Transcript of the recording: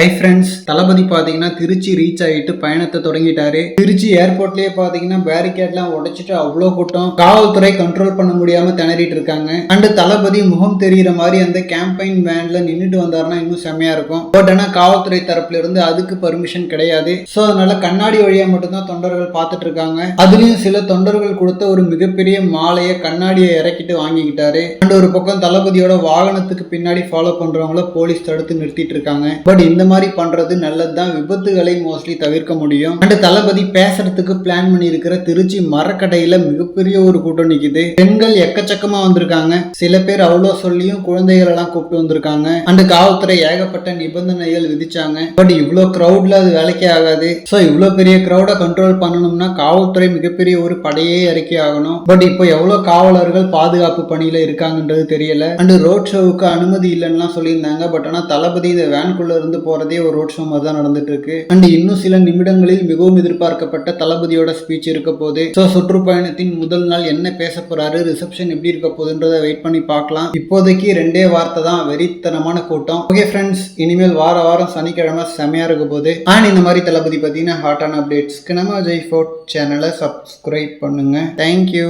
Hi friends தளபதி பார்த்தீங்கன்னா Trichy reach ஆகிட்டு பயணத்தை தொடங்கிட்டாரு. திருச்சி ஏர்போர்ட்லயே பார்த்தீங்கன்னா பேரிகேட்லாம் உடைச்சிட்டு அவ்வளோ கூட்டம். காவல்துறை கண்ட்ரோல் பண்ண முடியாம திணறிட்டு இருக்காங்க. அண்டு தளபதி முகம் தெரியிற மாதிரி அந்த கேம்பெயின் வேன்ல நின்றுட்டு வந்தாருன்னா இன்னும் செம்மையா இருக்கும். பட் ஆனால் காவல்துறை தரப்புல இருந்து அதுக்கு பர்மிஷன் கிடையாது. ஸோ அதனால கண்ணாடி வழியா மட்டும்தான் தொண்டர்கள் பார்த்துட்டு இருக்காங்க. அதுலயும் சில தொண்டர்கள் கொடுத்த ஒரு மிகப்பெரிய மாலையை கண்ணாடியை இறக்கிட்டு வாங்கிக்கிட்டாரு. அண்ட் ஒரு பக்கம் தளபதியோட வாகனத்துக்கு பின்னாடி ஃபாலோ பண்றவங்கள போலீஸ் தடுத்து நிறுத்திட்டு இருக்காங்க. பட் இந்த மாதிரி பண்றது நல்லதுதான். விபத்துகளை மோஸ்ட்லி தவிர்க்க முடியும். அண்ட் தளபதி பேசுறதுக்கு பிளான் பண்ணி இருக்கிற திருச்சி மரக்கடையில மிகப்பெரிய ஒரு கூட்டம் நிக்குது. பெண்கள் எக்கச்சக்கமா வந்திருக்காங்க. சில பேர் அவ்வளோ சொல்லியும் குழந்தைகள் எல்லாம் கூப்பிட்டு வந்திருக்காங்க. அண்ட் காவல்துறை ஏகப்பட்ட நிபந்தனைகள் விதிச்சாங்க. பட் இவ்வளோ கிரௌட்ல அது வேலைக்கே ஆகாது. ஸோ இவ்வளோ பெரிய கிரௌடை கண்ட்ரோல் பண்ணணும்னா காவல்துறை மிகப்பெரிய ஒரு படையே இறக்கி ஆகணும். பட் இப்போ எவ்வளோ காவலர்கள் பாதுகாப்பு பணியில இருக்காங்கன்றது தெரியல. அண்ட் ரோட் ஷோவுக்கு அனுமதி இல்லைன்னுலாம் சொல்லியிருந்தாங்க. பட் ஆனால் தளபதி இந்த வேன்குள்ள இருந்து போறதே ஒரு ரோட் ஷோ மாதிரி தான் நடந்துட்டு இருக்கு அண்ட் இன்னும் சில நிமிடங்களில் மிகவும் எதிர்பார்க்கப்பட்ட தளபதியோட ஸ்பீச் இருக்க போது ஸோ சுற்றுப்பயணத்தின் முதல் நாள் என்ன பேச போறாரு? ரிசப்ஷன் எப்படி இருக்க போகுதுன்றதை வெயிட் பண்ணி பார்க்கலாம். இப்போதைக்கு ரெண்டே வார்த்தை தான் வெறித்தனமான கூட்டம். ஓகே ஃப்ரெண்ட்ஸ் இனிமேல் வார வாரம் சனிக்கிழமை செமையா இருக்க போது அண்ட் இந்த மாதிரி தளபதி பார்த்தீங்கன்னா ஹாட்டான அப்டேட்ஸ்க்கு நம்ம ஜெய் ஃபோர்ட் சேனலை சப்ஸ்கிரைப் பண்ணுங்க. Thank you